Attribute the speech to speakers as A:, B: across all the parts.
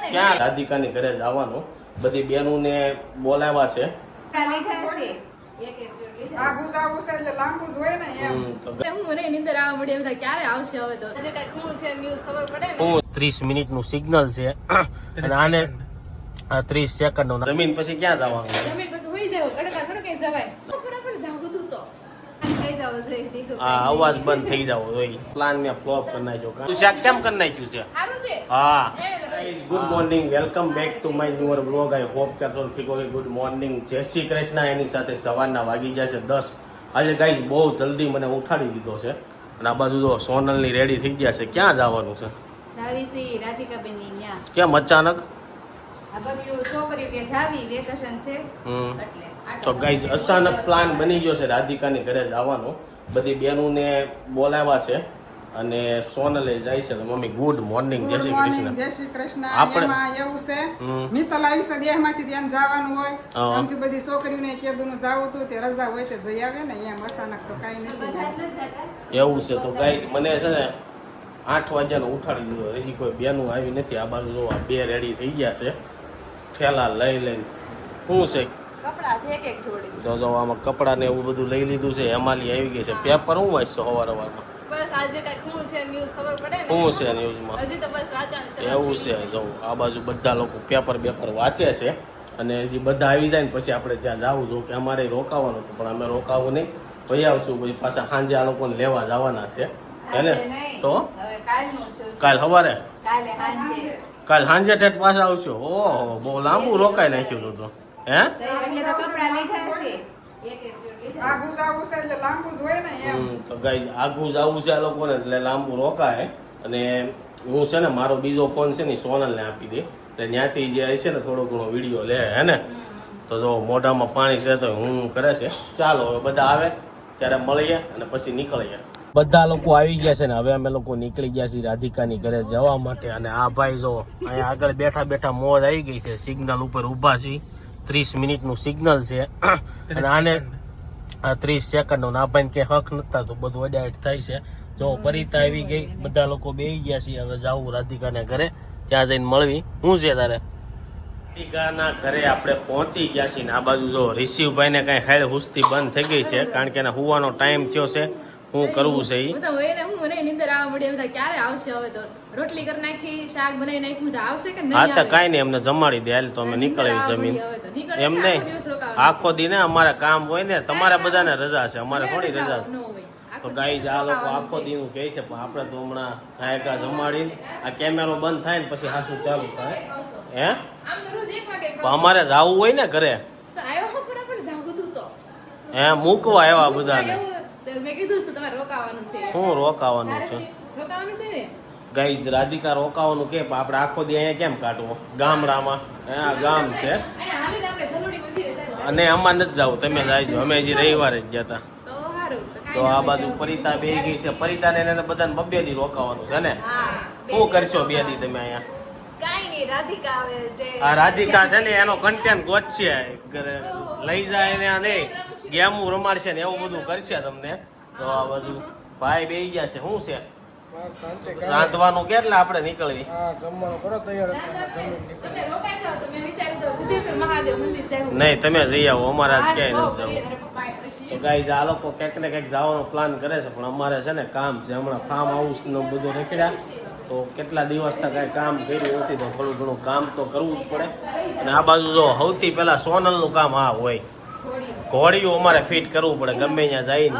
A: ને.
B: ક્યાં રાધિકાની ઘરે જવાનું બધી બોલાવ્યા
C: હોય ને
A: શું છે ન્યૂઝ ખબર પડે ને?
B: હું ત્રીસ મિનિટનું સિગ્નલ છે અને આને ત્રીસ સેકન્ડનું. જમીન પછી ક્યાં જવાનું?
A: જમીન પછી જવાય. કાંઈ
B: અવાજ બંધ થઈ જાવ જોઈએ પ્લાન મેં ફ્લોપ કરી નાખ્યો. તું શાક કેમ કરી નાખ્યું છે?
A: છે.
B: હા. Good morning welcome back to my newer blog I hope કે તો ઠીક હોય. ગુડ મોર્નિંગ જય શ્રી કૃષ્ણ. એની સાથે સવારના વાગી ગયા છે દસ. આજે ગાઈઝ બહુ જલ્દી મને ઉઠાડી દીધો છે. અને આ બાજુ જો સોનલની રેડી થઈ ગયા છે. ક્યાં જવાનું છે? કેમ અચાનક? તો ગાઈઝ અચાનક પ્લાન બની ગયો છે રાધિકાની ઘરે જવાનો બધી બહેનોને બોલાવ્યા છે અને સોનલે જાય છે મમ્મી ગુડ મોર્નિંગ જય શ્રી કૃષ્ણ.
C: જય શ્રી કૃષ્ણ.
B: આપણે-
C: એવું છે
B: હમ.
C: તો લાવી છે દેહમાંથી ત્યાં જવાનું હોય. આમથી બધી છોકરીઓને કીધું જાવું હતું તે રજા હોય તે જઈ આવે ને એમ અચાનક તો કાઈ નથી.
B: એવું છે. તો ગાઈઝ મને છે ને આઠ વાગ્યાનો ઉઠાડી દીધો. હજી કોઈ બેનું આવી નથી. આ બાજુ જો આ બે રેડી થઈ ગયા છે. ઠેલા લઈ લઈને શું છે?
A: કપડાં છે એક એક જોડી.
B: જો જો આમાં કપડાં ને એવું બધું લઈ લીધું છે હેમાલી આવી ગઈ છે. પેપર હું વાંચશો સવાર સવારમાં
A: બસ આજે કંઈક શું છે ન્યૂઝ ખબર પડે ને?
B: હું છે ન્યૂઝમાં
A: હજી તો બસ વાંચવાનું છે.
B: એવું છે જો આ બાજુ બધા લોકો પેપર પેપર વાંચે છે અને હજી બધા આવી જાય ને પછી આપણે ત્યાં જવું જો કે અમારે રોકાવાનું હતું પણ અમે રોકાવું નહીં. પછી આવશું પછી પાછા સાંજે આ લોકોને લેવા જવાના છે.
A: હે ને?
B: તો? કાલ સવારે
A: કાલે સાંજે.
B: કાલ સાંજે ઠેઠ પાછા આવશો. ઓહો બહુ લાંબુ રોકાઈ નાખ્યું તું તો. હે?
A: એટલે તો
B: ગાઈઝ આઘું જવું છે આ લોકોને એટલે લાંબુ રોકાય. અને હું છે ને મારો બીજો ફોન છે ને સોનલને આપી દે. એટલે ત્યાંથી જે છે ને થોડો ઘણો વીડિયો લે હે ને? તો જો મોઢામાં પાણી છે તો હું કરે છે ચાલો હવે બધા આવે ત્યારે મળીએ અને પછી નીકળીએ. બધા લોકો આવી ગયા છે ને હવે અમે લોકો નીકળી ગયા છીએ રાધિકાની ઘરે જવા માટે. અને આ ભાઈ જો અહીંયા આગળ બેઠા બેઠા મોજ આવી ગઈ છે. સિગ્નલ ઉપર ઊભા છે ત્રીસ મિનિટનું સિગ્નલ છે. અને આને ત્રીસ સેકન્ડ નો ભાઈ કે હક નતા તો બધું અડાઈટ થાય છે. જો પરિતા આવી ગઈ બધા લોકો બેસી ગયા છે હવે જાવું રાધિકાને ઘરે ત્યાં જઈને મળવી. શું છે તારે? રાધિકાના ઘરે આપણે પહોંચી ગયા છીએ ને આ બાજુ જો રિશિવભાઈ ને કઈ હેડ હુસ્તી બંધ થઈ ગઈ છે કારણ કે એના હુવાનો ટાઈમ થયો છે. શું કરવું છે
A: હું તો હોય હું મને નીંદર આવવા મળી બધા ક્યારે આવશે હવે તો? રોટલી કરી નાખી શાક બનાવી નાખ્યું તો આવશે કે નહીં
B: હા તો
A: કાઈ
B: કાંઈ નહીં એમને જમાડી દે. હાલ તો અમે નીકળી જમીન. એમ નહીં.
A: આખો દિવસ
B: દી ને અમારે કામ હોય ને તમારે બધાને રજા છે. અમારે થોડી
A: રજા
B: છે. તો ગાઈ આ લોકો આખો. દીનું કહે છે પણ આપણે તો હમણાં ગાયકા જમાડીને આ કેમેરો બંધ થાય ને પછી હાસુ ચાલુ થાય. હે? પણ અમારે જવું હોય ને ઘરે.
A: હો
B: હે મૂકવા આવ્યા બધાને.
A: મેં કીધું તમારે રોકાવાનું છે.
B: શું રોકાવાનું છે?
A: રોકાવાનું છે ને?
B: રાધિકા રોકાવાનું કે આપડે આપણે આખો દી અહીંયા કેમ કાઢવો? ગામડામાં. હે આ ગામ છે. અને આમાં નથી જાવ. તમે જાયજો અમે હજી રવિવારે જ ગયા હતા
A: તો
B: આ બાજુ પરિતા બે ગઈ છે. પરિતા ને એને બધાને બબ્બે દી રોકાવાનું છે ને? શું કરશો બે. દી તમે અહીંયા?
A: રાધિકા
B: આ રાધિકા છે ને એનો કન્ટેન્ટ ગોતશે. ઘરે લઈ જાય ને આ નહીં ગેમું રમાડશે ને એવું બધું કરશે તમને. તો આ બાજુ ભાઈ બે ગયા છે. શું છે? રાંધવાનું કેટલા આપણે નીકળવી?
A: તમે રોકાઈ જાઓ તો મેં વિચાર્યું તો સિદ્ધેશ્વર મહાદેવ મંદિર જવું.
B: નહીં તમે જઈ આવો અમારે આજ ક્યાંય નથી જવું. તો ગાઈઝ આ લોકો ક્યાંક ને ક્યાંક જવાનો પ્લાન કરે છે પણ અમારે છે ને કામ છે હમણાં ફાર્મ હાઉસનું બધું રેખડ્યા. તો કેટલા દિવસના કાંઈ કામ કર્યું નથી તો થોડું ઘણું કામ તો કરવું જ પડે. અને આ બાજુ જો સૌથી પહેલાં સોનલનું કામ આ હોય.
A: ઘોડીઓ.
B: અમારે ફિટ કરવું પડે ગમે ત્યાં જઈને.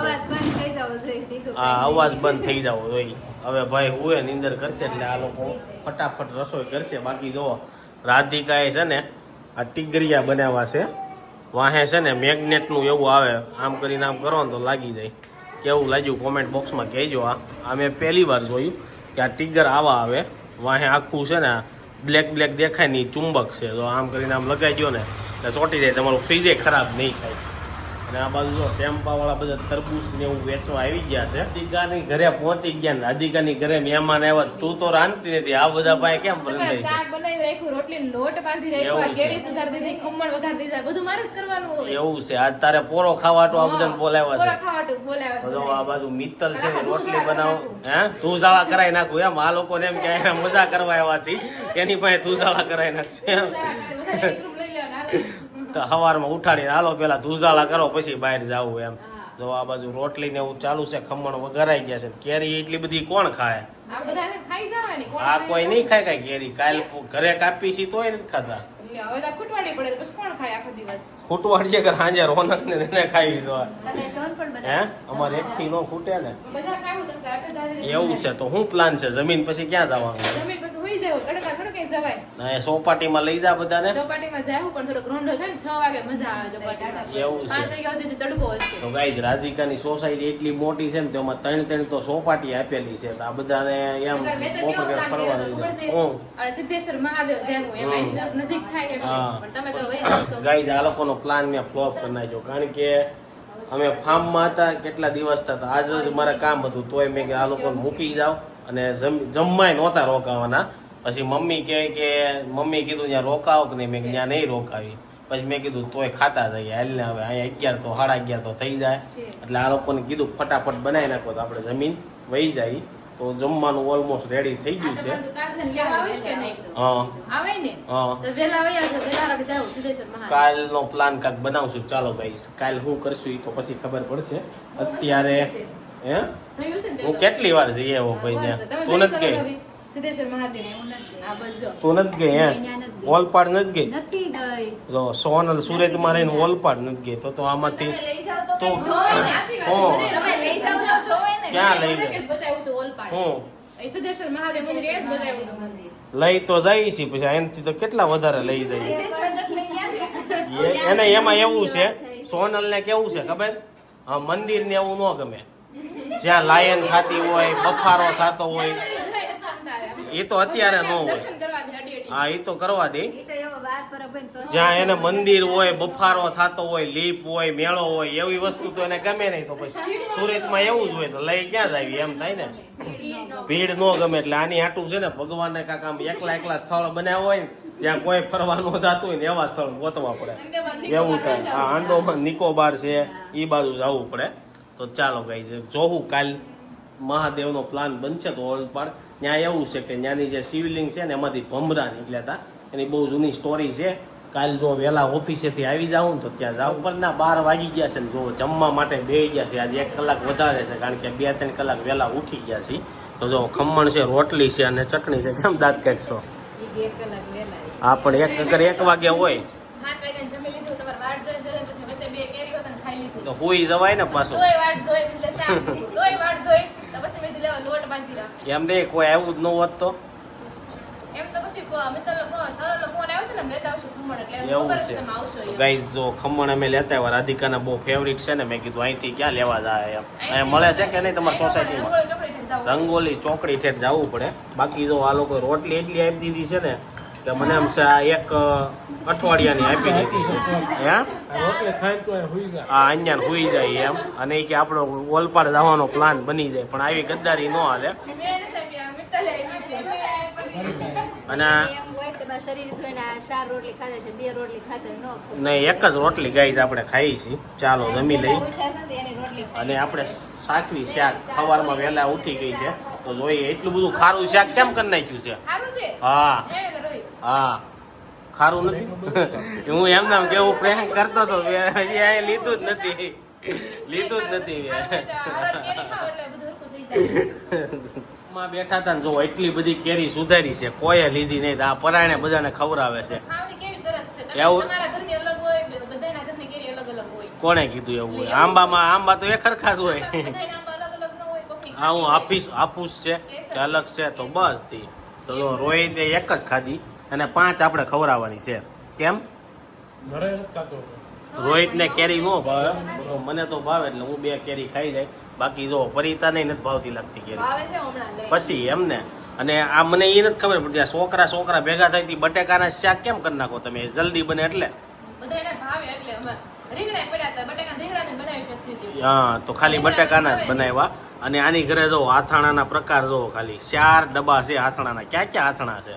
B: આ અવાજ બંધ થઈ જવો જોઈએ. હવે ભાઈ હુએ નિંદર કરશે એટલે આ લોકો ફટાફટ રસોઈ કરશે. બાકી જુઓ રાધિકાએ છે ને આ ટીગરિયા બનાવવા છે. વાહે છે ને મેગ્નેટનું એવું આવે. આમ કરીને આમ કરો ને તો લાગી જાય. કેવું લાગ્યું કોમેન્ટ બોક્સમાં કહેજો આ. આ મેં પહેલી વાર જોયું કે આ ટીગર આવા આવે. વાહે આખું છે ને બ્લેક બ્લેક દેખાય ને ચુંબક છે. તો આમ કરીને આમ લગાઈ દો ને. એટલે ચોંટી જાય. તમારું ફ્રીજે ખરાબ નહીં થાય. અને આ બાજુ જો ટેમ્પા વાળા બધા તરબૂચ ને એવું વેચવા આવી ગયા છે. રાધિકાની ઘરે પહોંચી ગયા ને રાધિકાની ઘરે મહેમાન આવ્યા તું તો રાંધતી નથી. આ બધા પાસે કેમ બંધ
A: શાક બનાવી નાખ્યું રોટલી લોટ બાંધી રાખ્યો
B: એવું છે.
A: કેરી સુધારી દીધી ખમણ વઘારી દીધા બધું મારે જ કરવાનું હોય.
B: એવું છે. આજ તારે પોરો ખાવાટો આ બધાને બોલાવ્યા છે.
A: ખાવાટું બોલાવ્યા છે
B: આ બાજુ મિત્તલ છે રોટલી બનાવો હે? તું જાવા કરાઈ નાખું એમ. આ લોકોને એમ કે મજા કરવા આવ્યા છે એની પાસે ધૂસાળા કરાઈ નાખશે એમ. તો સવારમાં ઉઠાડીને હાલો પેલા ધૂસાળા કરો પછી બહાર જાવું એમ. જો આ બાજુ રોટલી ને એવું ચાલુ છે ખમણ વઘારાઈ ગયા છે. કેરી એટલી બધી કોણ ખાય?
A: આ?
B: કોઈ નહીં ખાય કઈ કેરી. કાલ ઘરે કાપી છે તોય નથી ખાતા.
A: લે, હવે તો ખૂટવાડી પડે તો પછી કોણ ખાય આખો દિવસ?
B: ખૂટવાડીએ કે સાંજે રોનક ને એને ખાઈ લીધો.
D: તમે સોન પણ
B: હે? અમારે એકથી નો ખૂટે ને. એવું છે તો શું પ્લાન છે? જમીન પછી ક્યાં જવાનું?
A: જમીન પછી હોઈ જાય તડકા જવાય.
B: ના સોપાટીમાં લઈ જા બધાને.
A: ચોપાટીમાં જાવું પણ થોડો ગ્રોન્ડો છે ને છ વાગે મજા આવે ચોપાટીમાં.
B: એવું છે.
A: પાંચ વાગ્યા સુધી તડકો હશે.
B: તો ગાઈઝ રાધિકાની સોસાયટી એટલી મોટી છે ને તેમાં ત્રણ ત્રણ તો સોપાટી આપેલી છે તો આ બધાને એમ
A: મેં તો કેવો
B: બપોરે
A: પ્લાન
B: ફરવા
A: કર્યો હતો
B: લઈ
A: ખબર
B: જાય
A: છે
B: હું.
A: અને સિદ્ધેશ્વર મહાદેવ જાવું એમ નજીક થાય પણ તમે તો
B: ગાઈઝ આ લોકોનો પ્લાન મેં ફ્લોપ કરી નાખ્યો કારણ કે અમે ફાર્મમાં હતા કેટલા દિવસ થતા આજ જ મારે કામ હતું તોય મેં કે આ લોકોને મૂકી જાવ અને જમ- જમવાય નહોતા રોકાવાના. પછી મમ્મી કહે કે મમ્મી કીધું ત્યાં રોકાવો કે નહીં? મેં ત્યાં નહીં રોકાવી. પછી મેં કીધું તોય ખાતા જઈએ. હાલ ને હવે અહીંયા અગિયાર તો સાડા અગિયાર તો થઈ જાય. એટલે આ લોકોને કીધું ફટાફટ બનાવી નાખો તો આપણે જમીન વહી જાય. તો જમવાનું ઓલમોસ્ટ રેડી થઈ ગયું છે. કાલનો પ્લાન કાંક બનાવશું. ચાલો ભાઈ કાલ હું કરશું એ તો પછી ખબર પડશે. અત્યારે હે?
A: ને
B: હું કેટલી વાર જઈએ એવો ભાઈ ત્યાં તું નથી ગઈ? તું નથી ગઈ હે?
D: અહીંયા નથી ગઈ.
B: ઓલપાડ નથી ગઈ? જો સોનલ સુરતમાં રહીને ઓલપાડ નથી ગઈ તો તો આમાંથી
A: તમે લઈ તો ને, ને.
B: ક્યાં લઈ. હું
A: અહીં સિદ્ધેશ્વર મહાદેવ મંદિર એ જ બતાવ્યું હતું મંદિર.
B: લઈ તો જાય છે પછી એનાથી તો કેટલા વધારે લઈ જાય એને એમાં એવું છે સોનલ ને કેવું છે ખબર? હા મંદિર ને એવું ન ગમે. જ્યાં લાયન થતી હોય બફારો થતો હોય એ તો અત્યારે ન હોય. હા એ તો કરવા દે. જ્યાં એને મંદિર હોય બફારો થતો હોય લીપ હોય મેળો હોય એવી વસ્તુ તો એને ગમે નહીં તો પછી સુરતમાં એવું જ હોય તો લઈ ક્યાં જાય એમ થાય ને? ભીડ ન ગમે એટલે આની આટું છે ને ભગવાનને કાંક આમ એકલા એકલા સ્થળ બનાવ્યા હોય ને જ્યાં કોઈ ફરવા ન જતું હોય ને એવા સ્થળ ગોતવા પડે. એવું થાય. હા આંડોમાન નિકોબાર છે એ બાજુ જવું પડે. તો ચાલો ગાઈ જોહું જોવું કાલ મહાદેવનો પ્લાન બનશે તો ઓલપાડ ત્યાં એવું છે કે ત્યાંની જે શિવલિંગ છે ને એમાંથી ભમરા નીકળ્યા હતા એની બહુ જૂની સ્ટોરી છે. કાલ જો વહેલા ઓફિસેથી આવી જાઉં ને તો ત્યાં જાવ ઉપરના બાર વાગી ગયા છે ને જો જમવા માટે બે ગયા છે. આજે એક કલાક વધારે છે કારણ કે બે ત્રણ કલાક વહેલા ઉઠી ગયા છે તો જો ખમણ છે રોટલી છે અને ચટણી છે. કેમ દાંત કાઢશો? હા પણ એક અગર એક વાગે હોય
A: સાત વાગ્યાને જમી લીધું, તમારે વાટ જોઈ જોઈને પછી વચ્ચે બે કેરી હોત ને ખાઈ લીધી.
B: તો હુઈ જવાય ને પાછું. એમ નહીં કોઈ આવ્યું જ ન હોત તો એવું છે. ગાઈઝ જો ખમણ અમે લેતા આવ્યા રાધિકાના બહુ ફેવરિટ છે ને મેં કીધું અહીંથી ક્યાં લેવા જાય એમ અહીંયા મળે છે કે નહીં તમારી સોસાયટીમાં. રંગોલી ચોકડી ઠેઠ જવું પડે બાકી જો આ લોકો રોટલી એટલી આપી દીધી છે ને કે મને એમ છે આ એક અઠવાડિયાની આપી દીધી હે?
E: હુઈ જાય.
B: આ અહીંયા હુઈ જાય એમ. અને એ કે આપણો ઓલપાડ જવાનો પ્લાન બની જાય. પણ આવી ગદ્દારી ન હાલે. અને એક જ રોટલી ગાઈઝ આપણે ખાઈ છીએ. ચાલો જમી લઈ
D: તો.
B: અને આપણે સાકવી શાક સવારમાં વહેલા ઉઠી ગઈ છે. તો જોઈએ એટલું બધું ખારું શાક કેમ કરી નાખ્યું છે? હા.
A: હે.
B: ખારું નથી? હું એમ નામ કે હું પ્રેમ કરતો હતો લીધું જ નથી. લીધું જ નથી મેં બેઠા હતા ને જો એટલી બધી કેરી સુધારી છે કોઈએ લીધી નહીં તો આ પરાયણે બધાને ખવડાવે છે. એવું? કોણે કીધું એવું હોય? આંબામાં આંબા તો એ ખરખાસ હોય
A: બધાયના આંબા અલગ અલગ ન
B: હું
A: ખાટી
B: હાફીસ હાફૂસ છે કે અલગ છે તો બસ તી. તો જો રોહિતે એક જ ખાધી અને પાંચ આપણે ખવડાવવાની છે. કેમ? રોહિતને કેરી ન ભાવે. તો મને તો ભાવે એટલે હું બે કેરી ખાઈ જાય. બાકી જો પરિતા નહીં નથી ભાવતી લાગતી કેરી. પછી એમને. અને આ મને એ નથી ખબર પડતી આ છોકરા છોકરા ભેગા થઈ હતી બટેકાના શાક કેમ કરી નાખો તમે? જલ્દી બને એટલે.
A: બધાયને ભાવે એટલે અમે. રીંગણા પડ્યા હતા બટાકા રીંગણાને બનાવી શકતી હતી.
B: હા તો ખાલી બટેકાના જ બનાવ્યા. અને આની ઘરે જો આથાણાના પ્રકાર જો ખાલી. ચાર ડબ્બા છે આથાણાના ક્યાં ક્યાં આથાણા છે.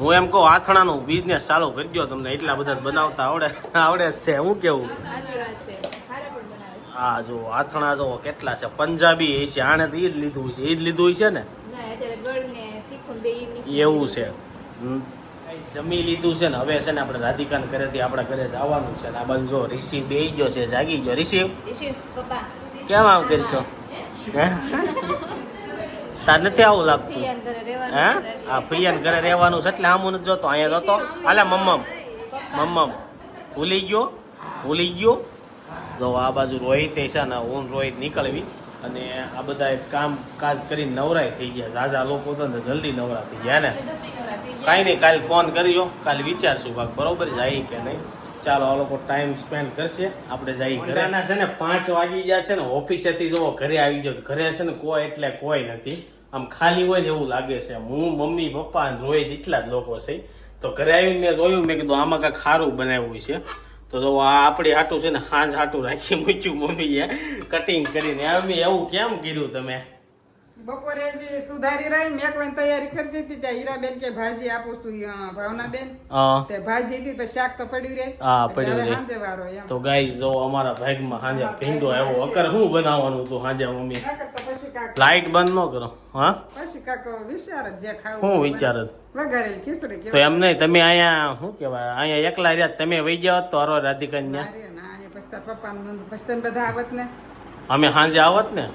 B: હું એમ કહું આથણાનું બિઝનેસ ચાલુ કરી દો તમને. એટલા બધા બનાવતા આવડે આવડે જ છે. હું કેવું? આ જો આથણા જો કેટલા છે. પંજાબી એ છે. આણે તો એ જ લીધું છે. એ જ લીધું છે ને? એવું છે. જમી લીધું છે ને હવે છે ને આપણે રાધિકાને ઘરેથી આપણા ઘરે જવાનું છે ને આ બાજુ જો રિસીવ બે ગયો છે જાગી ગયો.
D: ઋષિ?
B: કેમ આમ કરશો? હે? તાર નથી આવું લાગતું? હે? આ પ્રિયાને ઘરે રહેવાનું છે એટલે આમ નથી જોતો અહીંયા જતો. આલે મમ્મમ. મમ્મમ. ભૂલી ગયો? ભૂલી ગયો? જો આ બાજુ રોહિત છે ને હું રોહિત નીકળવી. અને આ બધા કામ કાજ કરીને નવરાય થઈ ગયા. ઝાઝા લોકો તો જલ્દી નવરા થઈ ગયા ને. કાંઈ નહીં, કાલે ફોન કરજો કાલે વિચારશું ભાગ. બરોબર જાય કે નહીં? ચાલો, આ લોકો ટાઈમ સ્પેન્ડ કરશે. આપણે જઈ ઘરેના છે ને, પાંચ વાગી જશે ને, ઓફિસેથી જો ઘરે આવી જાવ ઘરે છે ને, કોઈ એટલે કોઈ નથી. આમ ખાલી હોય ને એવું લાગે છે. હું, મમ્મી, પપ્પા રોહિત એટલા જ લોકો છે. તો ઘરે આવીને મેં જોયું, મેં કીધું, આમાં કાંઈક ખારું બનાવ્યું છે. તો જો આપણી હાટું છે ને, હાંજ હાટું રાખી મૂક્યું મમ્મીએ કટિંગ કરીને. અમે એવું કેમ કર્યું તમે?
C: બપોરે જે સુધારી રહી કોઈ તૈયારી કરી દીધી ત્યાં હીરાબેન કે ભાજી આપું છું ભાવનાબેન. તે ભાજી હતી પછી શાક તો પડ્યું રે.
B: હા, પડ્યું રે.
C: સાંજે વારો એમ.
B: તો ગાઈસ જો અમારા ભાગમાં હાંજે ભીંડો આવ્યો. અકર હું બનાવવાનું હતું હાંજે મમ્મી? લાઈટ બંધ ન કરો હા?
C: પછી કાક વિચાર જ જે ખાવું હું
B: વિચાર જ?
C: વઘારેલી ખીચડી
B: તો એમ નહીં તમે અહીંયા શું કહેવાય અહીંયા એકલા રહ્યા તમે વહી ગયા તો હરો રાધિકા
C: ને પછી તાર પપ્પાનું પછી તમે બધા આવત ને.
B: અમે સાંજે આવત ને?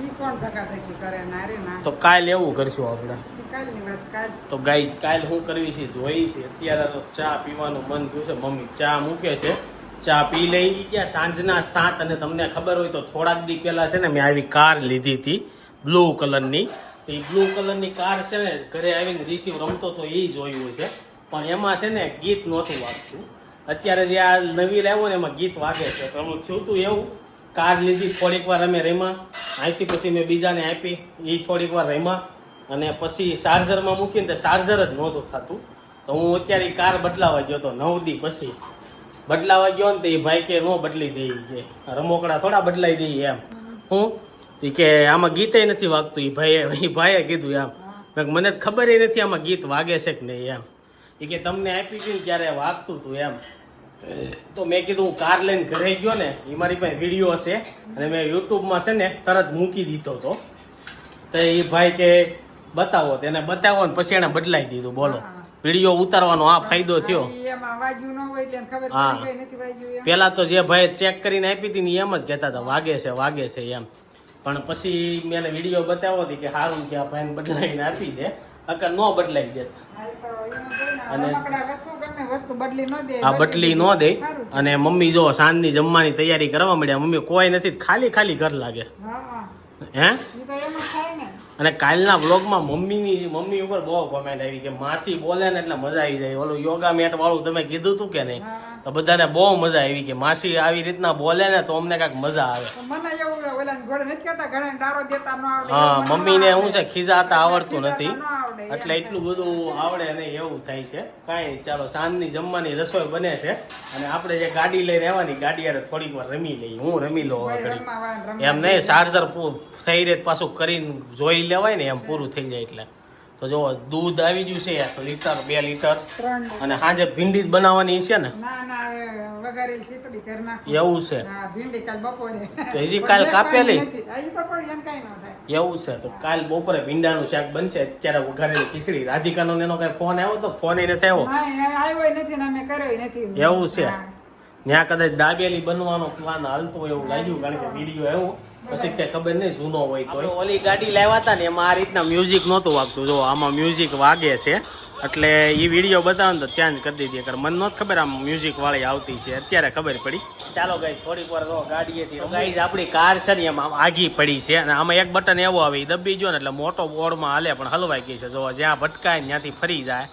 C: ઈ કોણ ધકાધકી કરે? ના ના.
B: તો કાલ એવું કરશું આપણે.
C: કાલની વાત કાલ.
B: તો ગાઈસ કાલ શું કરવી છે? જોઈ છે. અત્યારે તો ચા પીવાનું મન થયું છે. મમ્મી ચા મૂકે છે. ચા પી લઈ ગયા સાંજના સાત અને તમને ખબર હોય તો થોડાક દી પહેલા છે ને મેં આવી કાર લીધી હતી બ્લુ કલરની. તો એ બ્લુ કલરની કાર છે ને ઘરે આવીને રિસીવ રમતો તો એ જોયું છે. પણ એમાં છે ને ગીત નહોતું વાગતું. અત્યારે જે આ નવી લાવ્યો ને એમાં ગીત વાગે છે. તો એમાં થયું હતું એવું? કાર લીધી, થોડીક વાર અમે રમ્યા. અહીંથી પછી મેં બીજાને આપી એ થોડીક વાર રમ્યા. અને પછી ચાર્જરમાં મૂકીને તો ચાર્જર જ નહોતું થતું. તો હું અત્યારે કાર બદલાવા ગયો તો નવ દી પછી. બદલાવા ગયો ને તો એ ભાઈ કે ન બદલી દઈ કે. રમોકડા થોડા બદલાઈ દઈએ એમ. હું? એ કે આમાં ગીતે નથી વાગતું. એ ભાઈએ એ ભાઈએ કીધું એમ. મેં મને મને ખબર નથી આમાં ગીત વાગે છે કે નહીં, એમ. એ કે, તમને આપી હતી ક્યારે વાગતું હતું એમ. તો મેં કીધું હું કાર લઈને ઘરે ગયો ને એ મારી પાસે વીડિયો હશે. અને મેં યુટ્યુબમાં છે ને તરત મૂકી દીધો હતો તો એ ભાઈ કે બતાવો તેને બતાવો ને પછી એને બદલાઈ દીધું બોલો. વીડિયો ઉતારવાનો આ ફાયદો થયો. હા. પેલા તો જે ભાઈ ચેક કરીને આપી હતી ને એમ જ કહેતા હતા વાગે છે વાગે છે એમ. પણ પછી મેં વીડિયો બતાવ્યો હતી કે સારું કે આ ભાઈને બદલાઈને આપી દે. અકર નો બદલાઈ દે અને- આ બટલી ન દે. અને મમ્મી જો સાંજની જમવાની તૈયારી કરવા મળ્યા મમ્મી કોઈ નથી ખાલી ખાલી ઘર લાગે.
C: હે.
B: અને કાલના બ્લોગમાં મમ્મીની મમ્મી ઉપર બહુ કોમેન્ટ આવી કે માસી બોલે ને એટલે મજા આવી જાય. ઓલું યોગા મેટ વાળું તમે કીધું તું કે નહીં? તો બધાને બહુ મજા આવી કે માસી આવી રીતના બોલે ને તો અમને કાંઈક મજા આવે.
C: મને એવું ઓલા ઘોડે
B: હા મમ્મીને શું છે. ખીજાતા આવડતું નથી. એટલે એટલું બધું આવડે નહીં એવું થાય છે. કાંઈ ચાલો સાંજની જમવાની રસોઈ બને છે. અને આપણે જે ગાડી લઈ રહેવાની ગાડી યાર થોડીક વાર રમી લઈ હું રમી લઉં
C: રમવા
B: એમ નહીં ચાર્જર થઈ રહે પાછું કરીને જોઈ લેવાય ને એમ પૂરું થઈ જાય એટલે. તો જો દૂધ આવી ગયું છે લીટર બે લીટર. અને સાંજે ભીંડી જ બનાવવાની છે ને. એવું છે. તો હજી કાલ કાપેલી?
C: થાય.
B: એવું છે. તો કાલ બપોરે ભીંડાનું શાક બનશે. અત્યારે વઘારેલી ખીચડી. રાધિકાનો ને એનો કઈ ફોન આવ્યો તો? ફોન નથી આવ્યો?
C: નથી
B: એવું છે. ત્યાં કદાચ દાબેલી બનવાનો પ્લાન હાલતો હોય એવું લાગ્યું કારણ કે વીડિયો આવ્યો. પછી કે ખબર નહીં જૂનો હોય તો ઓલી ગાડી લાવ્યા હતા ને એમાં આ રીતના મ્યુઝિક નહોતું વાગતું. જો આમાં મ્યુઝિક વાગે છે. એટલે એ વીડિયો બતાવો તો ચેન્જ કરી દીધી. કારણ મને નહોતી ખબર આમ મ્યુઝિક વાળી આવતી છે. અત્યારે ખબર પડી. ચાલો ગાઈ થોડીક વાર રહો ગાડીએથી ગાઈઝ આપણી કાર છે ને એમાં આગી પડી છે. અને આમાં એક બટન એવો આવે એ દબી ગયો ને એટલે મોટો બોર્ડમાં હાલે પણ હલવાઈ ગઈ છે. જો જ્યાં ભટકાય ને ત્યાંથી ફરી જાય.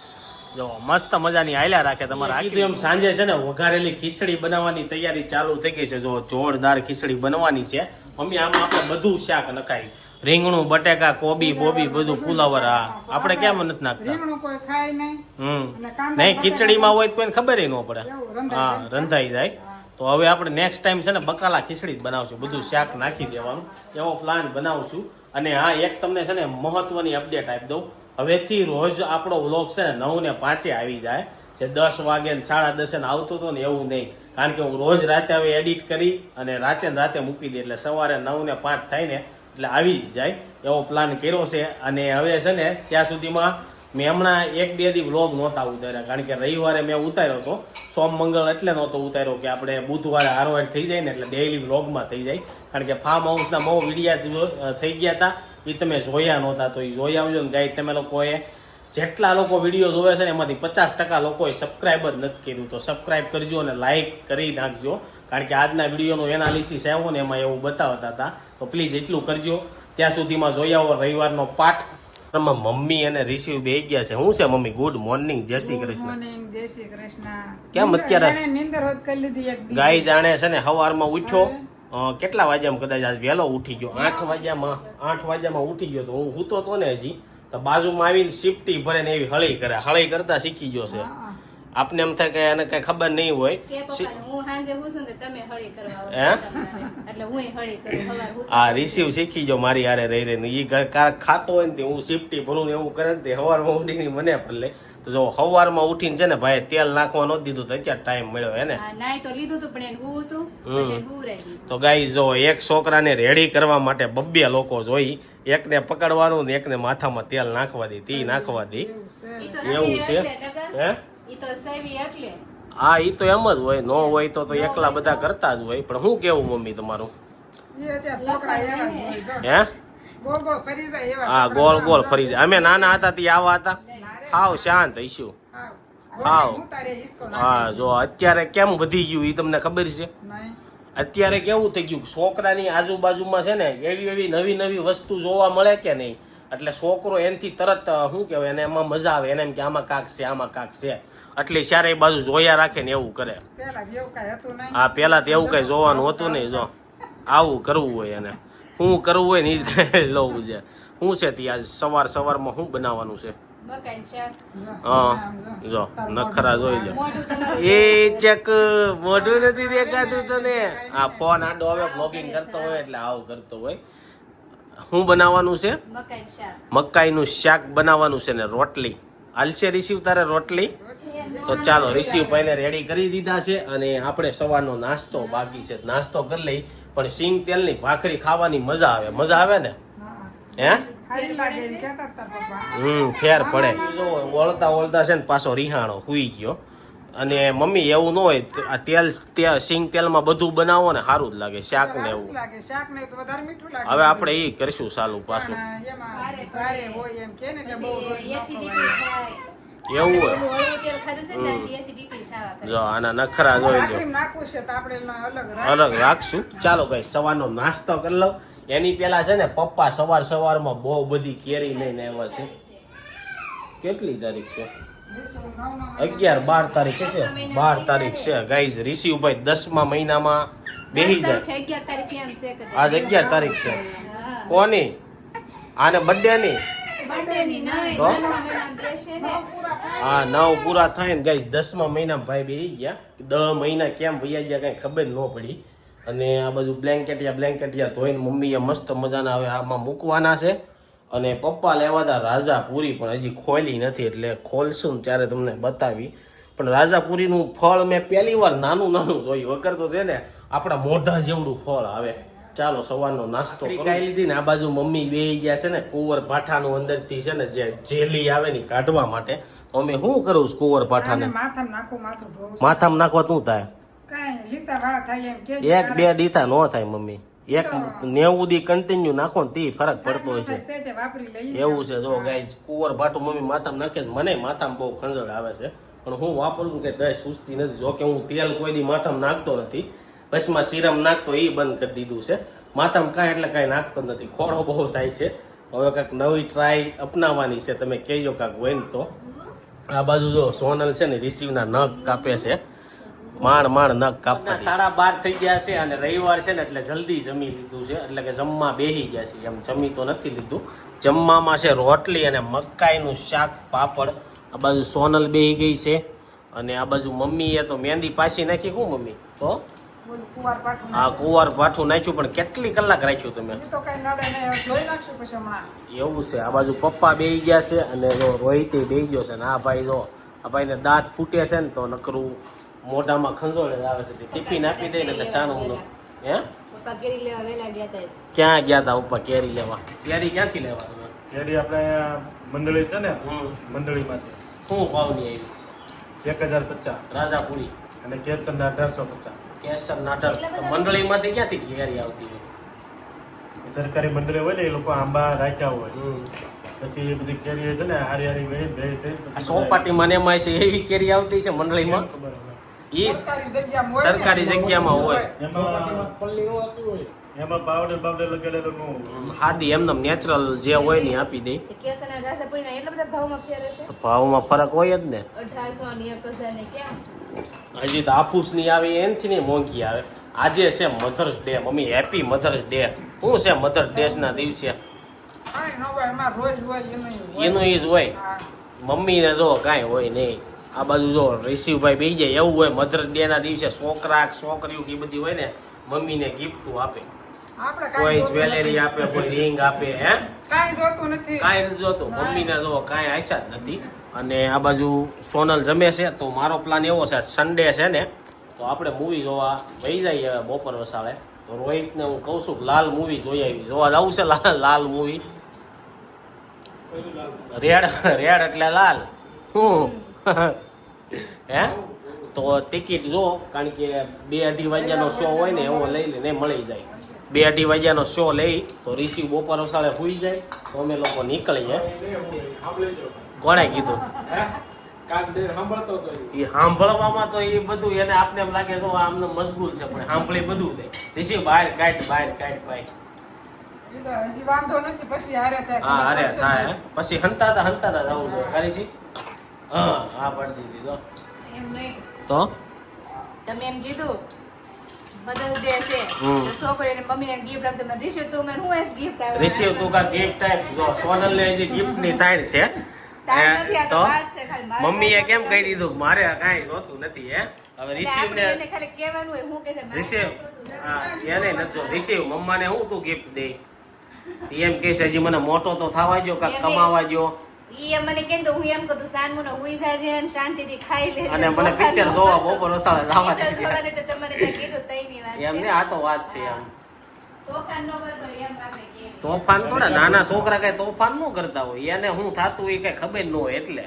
B: જો મસ્ત મજાની આયલા રાખે તમારે કીધું એમ સાંજે છે ને વઘારેલી ખીચડી બનાવવાની તૈયારી ચાલુ થઈ ગઈ છે. જો જોરદાર ખીચડી બનવાની છે. મમ્મી આમાં આપણે બધું શાક નખાય. રીંગણું બટેકા કોબી બોબી બધું ફુલાવર હા. આપણે કેમ નથી નાખતા? હમ. નહીં ખીચડીમાં હોય તો કોઈને ખબર ન પડે. હા રંધાઈ જાય. તો હવે આપણે નેક્સ્ટ ટાઈમ છે ને બકાલા ખીચડી જ બનાવશું. બધું શાક નાખી દેવાનું. એવો પ્લાન બનાવશું. અને હા એક તમને છે ને મહત્વની અપડેટ આપી દઉં. હવેથી રોજ આપણો વ્લોગ છે ને નવ ને પાંચે આવી જાય. જે દસ વાગે ને સાડા દસે ને આવતો હતો ને એવું નહીં. કારણ કે હું રોજ રાતે હવે એડિટ કરી અને રાતે રાતે મૂકી દે એટલે સવારે નવ ને પાંચ થાય ને એટલે આવી જ જાય એવો પ્લાન કર્યો છે. અને હવે છે ને ત્યાં સુધીમાં મેં હમણાં એક બે દી વ્લોગ નહોતા ઉતાર્યા. કારણ કે રવિવારે મેં ઉતાર્યો હતો સોમ, મંગળ એટલે નહોતો ઉતાર્યો કે આપણે બુધવારે હારવાર થઈ જાય ને એટલે ડેઇલી વ્લોગમાં થઈ જાય. કારણ કે ફાર્મ હાઉસના બહુ વિડીયા થઈ ગયા હતા એ તમે જોયા નહોતા તો એ જોઈ આવજો ને ગાઈ તમે લોકોએ જેટલા લોકો વીડિયો જોવે છે ને એમાંથી પચાસ ટકા લોકોએ સબસ્ક્રાઈબ જ નથી કર્યું. તો સબસ્ક્રાઈબ કરજો અને લાઇક કરી નાખજો. કારણ કે આજના વિડીયોનું એનાલિસિસ આવ્યો ને એમાં એવું બતાવતા હતા. તો પ્લીઝ એટલું કરજો. ત્યાં સુધીમાં જોઈ આવો રવિવારનો પાઠ. એમાં મમ્મી અને રિસીવ બે ગયા છે. હું છે મમ્મી? ગુડ મોર્નિંગ જય શ્રી કૃષ્ણ.
C: જય શ્રી કૃષ્ણ.
B: કેમ અત્યારે?
C: નીંદર કરી લીધી
B: ગાય જાણે છે ને સવારમાં ઉઠ્યો. કેટલા વાગ્યામાં કદાચ આજ વહેલો ઉઠી ગયો? આઠ વાગ્યામાં આઠ વાગ્યામાં ઉઠી ગયો તો હું સૂતો તો ને હજી. તો બાજુમાં આવીને સિફટી ભરે ને એવી હળી કરે. હળી કરતા શીખી ગયો છે. આપને એમ થાય કે એને કઈ ખબર નહીં હોય. આ રિસીવ શીખી જો મારી હારે રહી ઈ ઘર ખાતો હોય ને હું સિફટી ભરું ને એવું કરે ને તે સવારમાં ઉઠીને મને પલ્લે તો જો સવારમાં ઉઠીને છે ને ભાઈ તેલ નાખવા નહોતું દીધું તો અત્યારે ટાઈમ મળ્યો હે ને.
D: નાઈ તો લીધું પણ એને હું હતું એને
B: તો ગાઈ જો એક છોકરાને રેડી કરવા માટે બબ્બે લોકો જોઈ એકને પકડવાનું ને એકને માથામાં તેલ નાખવા દી તી નાખવા દી. એવું છે? હે?
D: ઈ તો સેવી એટલે.
B: હા ઈ તો એમ જ હોય નો હોય તો તો એકલા બધા કરતા જ હોય પણ હું કેવું મમ્મી તમારું. હે?
C: ગોળ ગોળ ફરી જાય
B: હા ગોળ ગોળ ફરી જાય. અમે નાના હતા તે આવા હતા. હાવ શાંત હશું
C: હાવ. હું
B: હા જો અત્યારે કેમ વધી ગયું એ તમને ખબર છે? અત્યારે કેવું થઈ ગયું છોકરાની આજુબાજુમાં છે ને એવી એવી નવી નવી વસ્તુ જોવા મળે કે નહીં? એટલે છોકરો એનથી તરત શું કહેવાય એને એમાં મજા આવે એને એમ કે આમાં કાક છે આમાં કાક છે. એટલે એ બાજુ જોયા રાખે ને એવું કરે. આ પેલા તો એવું કઈ જોવાનું હતું નહીં જો. આવું કરવું હોય એને. શું કરવું હોય ને એ જ લવું છે. શું છે ત્યાં આજ સવાર સવારમાં શું બનાવવાનું છે?
C: જો, જો.
B: જો. નખરા જોઈ લો. એ ચેક મોઢું નથી દેખાતું તને. આ ફોન આડો હવે બ્લોગિંગ કરતો હોય એટલે આવું કરતો હોય. શું બનાવવાનું છે?
D: મકાઈનું શાક.
B: બનાવવાનું છે ને રોટલી. હાલશે રિસીવ તારે રોટલી? તો ચાલો રિસીવ ભાઈને રેડી કરી દીધા છે અને આપણે સવારનો નાસ્તો બાકી છે. નાસ્તો કરી લઈ પણ સિંગ તેલની ભાખરી ખાવાની મજા આવે. મજા આવે ને?
C: હા.
B: હમ ફેર પડે. જો વળતા વળતા છે ને પાછો રિહાણો હુઈ ગયો. અને મમ્મી એવું ન હોય આ તેલ ત્યાં સિંગ તેલમાં બધું બનાવો ને સારું જ લાગે શાક ને એવું.
C: લાગે શાક ને તો વધારે મીઠું લાગે.
B: હવે આપણે એ કરશું સાલું પાછું. એવું હોય. જો આના નખરા જોઈ લો.
C: અલગ
B: રાખશું. ચાલો ભાઈ સવારનો નાસ્તો કરી લઉં. એની પેલા છે ને પપ્પા સવાર સવારમાં બહુ બધી કેરી લઈને આવ્યા છે. કેટલી તારીખ છે? અગિયાર બાર તારીખ છે. બાર તારીખ છે. ગાઈઝ રિસીવ ભાઈ દસમા મહિનામાં બેહી જાય. આજ અગિયાર તારીખ છે. કોની? આને બર્થડે ની
D: બેસે.
B: હા નવ પૂરા થાય ને ગાઈઝ દસમા મહિનામાં ભાઈ બેહી ગયા. દસ મહિના કેમ વૈયા ગયા કઈ ખબર ન પડી. અને આ બાજુ બ્લેન્કેટિયા બ્લેન્કેટિયા ધોઈને મમ્મીએ મસ્ત મજાના હવે આમાં મૂકવાના છે. અને પપ્પા લેવા હતા રાજાપુરી પણ હજી ખોલી નથી એટલે ખોલશું ત્યારે તમને બતાવી. પણ રાજાપુરીનું ફળ મેં પહેલી વાર નાનું નાનું જોયું. વગર તો છે ને આપણા મોઢા જેવડું ફળ આવે. ચાલો સવારનો નાસ્તો ખાઈ લીધી ને આ બાજુ મમ્મી બે ગયા છે ને કુંવર ભાઠાનું અંદરથી છે ને જે જેલી આવે ને કાઢવા માટે. અમે શું કરું છું કુંવર ભાઠાને?
C: માથામાં નાખું માથું ધોવું
B: માથામાં નાખવા શું થાય? એક બે દીથા નો થાય મમ્મી. એક નેવું દી કન્ટિન્યુ નાખો ને તે ફરક પડતો છે એવું છે જો ગાય કુંવર ભાટું મમ્મી માથામાં નાખે. મને માથામાં બહુ ખંજળ આવે છે. પણ હું વાપરું કે દસ સુસ્તી નથી જો કે હું તેલ કોઈ દી માથામાં નાખતો નથી. બસમાં સિરમ નાખતો એ બંધ કરી દીધું છે. માથામાં કાંઈ એટલે કાંઈ નાખતો નથી. ખોડો બહુ થાય છે. હવે કાંઈક નવી ટ્રાય અપનાવવાની છે તમે કહેજો કાંઈક હોય તો. આ બાજુ જો સોનલ છે ને રિસીવના નખ કાપે છે. માણ માણ નખ કાપતા સાડા બાર થઈ ગયા છે અને રવિવાર છે ને એટલે જલ્દી જમી લીધું છે. એટલે કે જમવા બેહી ગયા છે. એમ જમી તો નથી લીધું. જમવામાં છે રોટલી અને મકાઈનું શાક પાપડ. આ બાજુ સોનલ બેહી ગઈ છે. અને આ બાજુ મમ્મીએ તો મહેંદી પાછી નાખી. શું મમ્મી? તો?
C: હા કુવાર પાઠું
B: આ કુવાર પાઠું નાખ્યું પણ કેટલી કલાક રાખ્યું તમે?
C: એ તો કઈ નડે નહીં હવે ધોઈ નાખશું પછી હમણાં.
B: એવું છે. આ બાજુ પપ્પા બેહી ગયા છે અને જો રોહિતે બેહી ગયો છે. ને આ ભાઈ જો આ ભાઈને દાંત ફૂટે છે ને તો નકરું મોઢામાં ખંજોળે આવે છે. ટિફિન આપી દે ને એટલે સારું ઊંધું. હે?
D: પપ્પા કેરી લેવા વેલા ગયા હતા
B: ક્યાં ગયા હતા ઉપર કેરી લેવા? કેરી ક્યાંથી લેવા? તમે
F: કેરી આપણે મંડળી છે ને?
B: હમ.
F: મંડળીમાંથી.
B: શું ભાવની આવી?
F: એક હજાર પચાસ.
B: રાજાપુરી.
F: અને કેસરના અઢારસો પચાસ.
B: કેસર અઢાર તો મંડળીમાંથી ક્યાંથી કેરી આવતી હોય?
F: સરકારી મંડળી હોય ને એ લોકો આંબા રાખ્યા હોય.
B: હમ.
F: પછી એ બધી કેરી છે ને હારી હારી વેણી થઈ
B: આ સોપાટી મને એમાં છે એવી કેરી આવતી છે મંડળીમાં. ઈ
C: સરકારી જગ્યામાં હોય ને,
B: સરકારી જગ્યામાં હોય.
F: એમાં પાવડર બાવડર લગાડેલું ન હોય.
B: હાદી એમને નેચરલ જે હોય ને આપી દે.
D: ભાવમાં
B: ફરક હોય જ ને. હજી તો આફૂસની આવે એનથી ને મોંઘી આવે. આજે છે mothers day mummy happy mothers day. શું છે મધર્સ ડે ના દિવસે?
C: કાંઈ ન હોય એમાં રોજ હોય એનું હોય.
B: એનું ઈ જ હોય. મમ્મીને જો કાંઈ હોય નહીં. આ બાજુ જો રિસીવભાઈ બે જાય એવું હોય મધર ડે ના દિવસે છોકરા છોકરીઓ કે બધી હોય ને મમ્મીને ગિફ્ટ આપે. કોઈ જ્વેલરી આપે કોઈ રિંગ આપે હે?
C: કાંઈ જોતું નથી.
B: કાંઈ નથી જોતું. મમ્મીને જો કાંઈ આશા જ નથી. અને આ બાજુ સોનલ જમે છે તો મારો પ્લાન એવો છે સન્ડે છે ને તો આપણે મૂવી જોવા વહી જઈએ હવે બપોર વસાળે તો રોહિતને હું કહું છું કે લાલ મૂવી જોઈ આવી. જોવા જવું છે લાલ લાલ મૂવી રેડ રેડ એટલે લાલ. હું? હે? તો ટિકિટ જો કારણ કે બે અઢી વાગ્યાનો શો હોય ને એવો લઈ લઈને મળી જાય. બે અઢી વાગ્યાનો શો લઈ તો રિસીવ બપોર વસાળે સુઈ જાય તો અમે લોકો નીકળીએ. કોણે કીધું?
E: એ.
B: સાંભળવામાં તો એ બધું એને આપને એમ લાગે તો આમને મશગુલ છે પણ સાંભળી બધું દે રિસીવ બહાર કાઢ બહાર કાઢ ભાઈ.
C: એ તો હજી વાંધો નથી પછી હારે થાય.
B: હા અરે થાય પછી હંતાતા હંતાતા જવું જોઈએ. હા હા પાડી દીધી તો
D: એમ નહીં.
B: તો?
D: તમે એમ કીધું મધર્સ ડે છે. છોકરીને મમ્મીને ગિફ્ટ આપते મને રિસીવ તું મને હું એસ ગિફ્ટ
B: રિસીવ તું કા ગિફ્ટ ટાઈપ જો સોનલ ને જે ગિફ્ટની તાણ છે.
D: તો
B: મમ્મીએ કેમ કહી દીધું? મારે કાંઈ જોતું નથી હે. હવે રિસીવ ને
D: ખાલી કહેવાનું હું કે
B: રિસીવ. હા એને નથી રિસીવ મમ્માને હું તું ગિફ્ટ દે? એમ કહે છે હજી મને મોટો તો થવા જો કાંઈક કમાવા જો
D: મને કેમ તો હું એમ કહું તું સાનમુનો હુઈ જાજે અને શાંતિથી ખાઈ લેજે.
B: અને મને જોવા. બપોર વસાવે જવા
D: Picture તો તમારે ત્યાં કીધું તઈની વાત
B: એમ ને આ તો વાત છે એમ.
D: તોફાન ન કરતો એમ આપણે કહીએ.
B: તોફાન થોડા નાના છોકરા કઈ તોફાન નો કરતા હોય. એને શું થતું હોય કઈ ખબર ન હોય એટલે.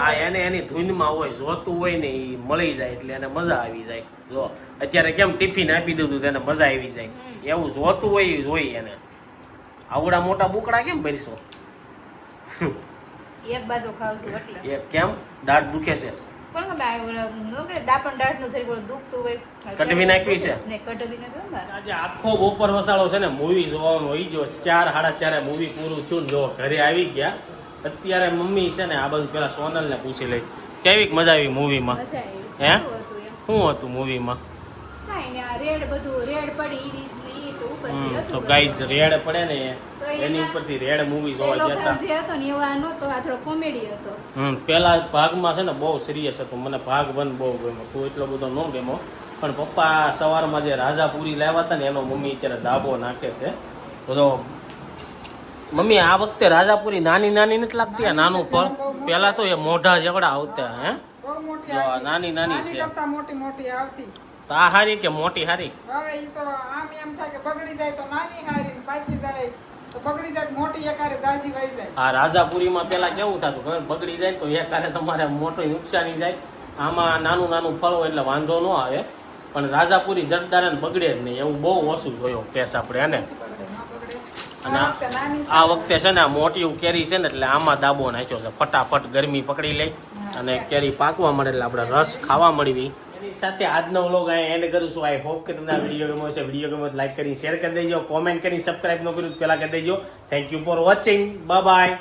B: હા એને એની ધૂનમાં હોય જોતું હોય ને એ મળી જાય એટલે એને મજા આવી જાય. જો અત્યારે કેમ ટિફિન આપી દીધું તેને મજા આવી જાય. એવું જોતું હોય એ જોઈ એને. આવડા મોટા બુકડા કેમ ભરીશો?
D: એક બાજુ ખાવ છું એટલે.
B: કેમ? દાઢ દુખે છે.
D: પણ કે ઓલા કે દાપણ દાંતનું થઈ ઘણું દુખતું હોય.
B: કટવી નાખવી છે?
D: ને કટવી નાખ્યું
B: આજે આખો બપોર વસાળો છે ને મૂવી જોવાનો હોય જો ચાર સાડા ચારે મૂવી પૂરું થયું ને જો ઘરે આવી ગયા. અત્યારે મમ્મી છે ને આ બધું પેલા સોનલ ને પૂછી લઈ. કેવી મજા આવી મૂવીમાં
D: માં?
B: હે? શું હતું મૂવીમાં
D: કાંઈ નહીં, આ રેડ બધું રેડ પડી ઈ તો બધું.
B: ગાઈઝ રેડ પડે ને એની ઉપરથી રેડ મૂવી જોવા
D: પેલો
B: ગયા
D: ભાગ જે હતો ને એવો નહોતો, આ થોડો કોમેડી હતો.
B: હમ પેલા ભાગમાં છે ને બહુ સિરિયસ હતું. મને ભાગ વન બહુ ગમ્યો. તું એટલો બધો ન ગમ્યો. પણ પપ્પા સવારમાં જે રાજાપુરી લાવ્યા હતા ને એનો મમ્મી અત્યારે દાબો નાખે છે. તો મમ્મી આ વખતે રાજાપુરી નાની નાની નથી લાગતી? આ નાનું ફળ? પેલા તો એ મોઢા જેવડા આવતા હે? નાની નાની છે.
C: મોટી મોટી આવતી.
B: તો આ હારી કે મોટી હારી?
C: હવે ઈ તો આમ એમ થાય કે બગડી જાય તો નાની હારી ને પાછી જાય. તો બગડી જાય તો મોટી એકારે જાજી વહી જાય.
B: આ રાજાપુરીમાં પેલા કેવું થતું? ખબર? બગડી જાય તો એકારે તમારે મોટો નુકસાની જાય. આમાં નાનું નાનું ફળ હોય એટલે વાંધો ન આવે. પણ રાજાપુરી જરદાર બગડે જ નહીં. એવું બહુ ઓછું જોયો કેસ આપણે એને અને
C: આ વખતે
B: છે. ને મોટી કેરી છે ને એટલે આમાં દાબો નાખ્યો છે. ફટાફટ ગરમી પકડી લઈ અને કેરી પાકવા મળે એટલે આપણે રસ ખાવા મળવી એની સાથે આજનો વ્લોગ અહીંયા એન્ડ કરું છું. આઈ હોપ કે તમને આ વીડિયો ગમ્યો છે વીડિયો ગમ્યો લાઈક કરી શેર કરી દેજો. કોમેન્ટ કરી સબસ્ક્રાઇબ ન કર્યું પહેલા કરી દેજો. Thank you for watching bye